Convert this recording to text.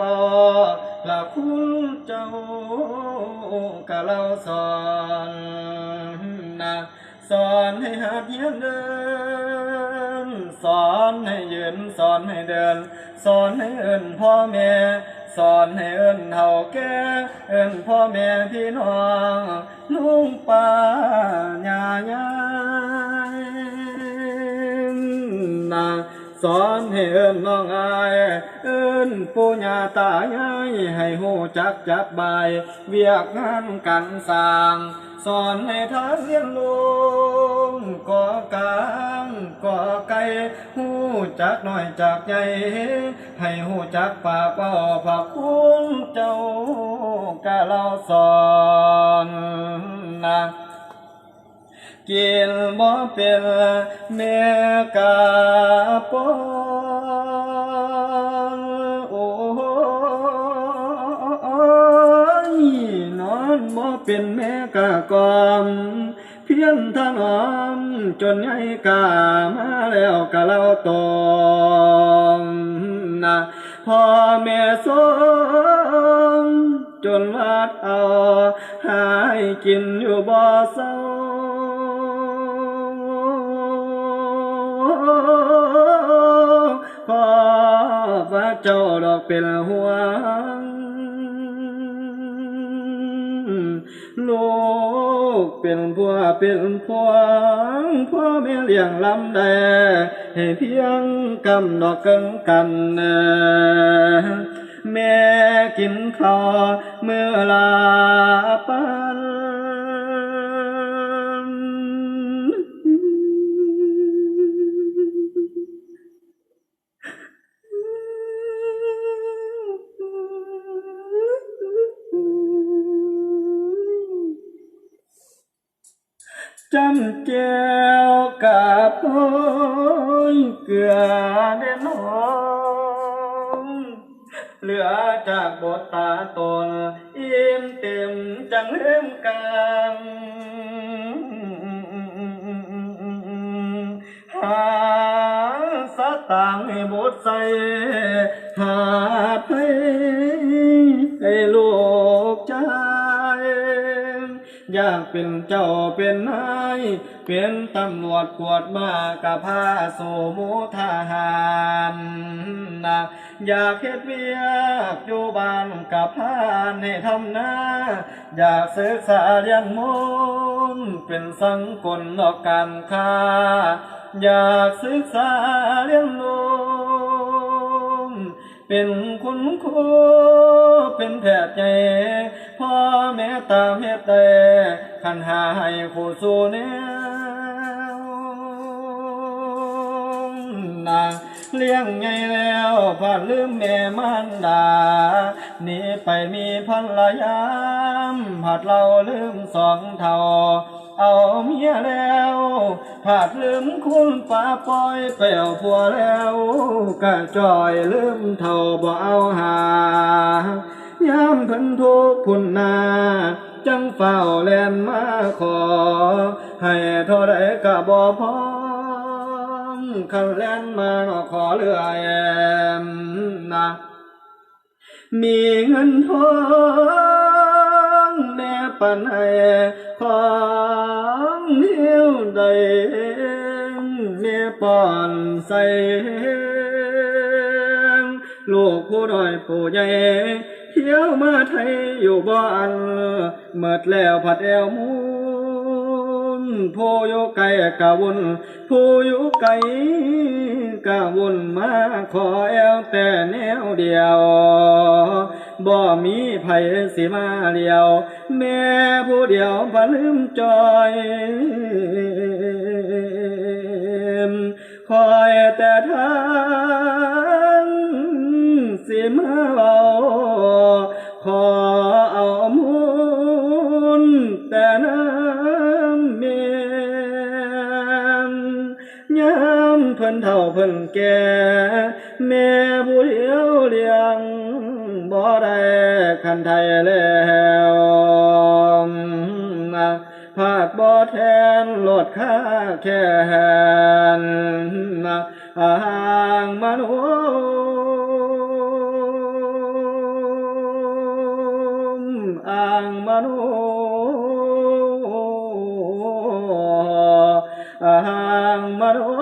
ว่าละคุณเจ้ากะเราสอนนะสอนให้หัดเยนเดิน สอนให้ยืนสอนให้เดิน สอนให้เอิ้นพ่อแม่สอนให้เอิ้นเฒ่าแก่เอิ้นพ่อแม่พี่น้องลุงป้าย่ายานะสอนให้เอิ้นน้องอา ปู่ย่าตายายให้หูจักจับบาย เวียกงานกันสร้าง สอนให้ทางเรียนลงก่อกลางก่อไก่หูจักหน่อยจักใหญ่ให้หูจักป่าเป้าพระคุณเจ้ากะเราสอนนะกินบ่เป็นแม่กาปอ นอบ่เป็นแม่กากอม เพียงทางออม จนใหญ่กามาแล้วกะเราตองนะพ่อแม่สงจนวัดเอา หายกินอยู่บ่เศร้าขอฟ้าเจ้าดอกเป็นห่วง ลูกเป็นผัวเป็นพวงพ่อแม่เลี้ยงลำแดให้เพียงกำดอกกังกันเอ่อแม่กินข้าวเมื่อลาปั จำแก้วกับโอ้เกลือเด่นหอมเหลือจากบทตาตนอิ่มเต็มจังเริ่มกลางหาสตางให้บทใส่หาให้ให้ลูก อยากเป็นเจ้าเป็นนาย เป็นตำรวจกวดมากะพาสู่หมูทหารนะอยากเฮ็ดเวียกอยู่บ้านกับพานให้ทำหน้าอยากศึกษาเรียนมนเป็นสังกลนอกการค้าอยากศึกษาเรียนรู้ เป็นคุณครูเป็นแพทย์ใหญ่พ่อแม่ตามเฮ็ดได้ขันหาให้คู่สู่แนวนาเลี้ยงไงแล้วพาดลืมแม่มันดาหนีไปมีพันละยามผัดเราลืมสองเท่า เอาเมียแล้วผาดลืมคุณป้าปอยไปเอาผัวแล้วกะจอยลืมเท่าบ่เอาหายามเพิ่นทุกข์พุ่นนาจังเฝ้าแลนมาขอ ให้เท่าใดกะบ่พอคันแลนมาขอเรื่อยนะมีเงินทองแม่ปันให้ขอ แม่ป้อนใส่ลูกผู้น้อยผู้ใหญ่เที่ยวมาไทยอยู่บ้านเมิดแล้วผัดแอวมูนผู้อยู่ไกลกะวนผู้อยู่ไกลกะวนมาขอแอวแต่แนวเดียวบ่มีไผสิมาเลียว แม่ผู้เดียวบ่ลืมจอย แต่ทางสิมาเบาขอเอามุนแต่น้ำเมียนยามเพิ่นเฒ่าเพิ่นแก่ แม่ผู้เดียวเลี้ยงบ่ได้คันไทยแล้วนะพาดบ่แทนลดค่าแค่น hàng manu. Ang manu. Ang manu.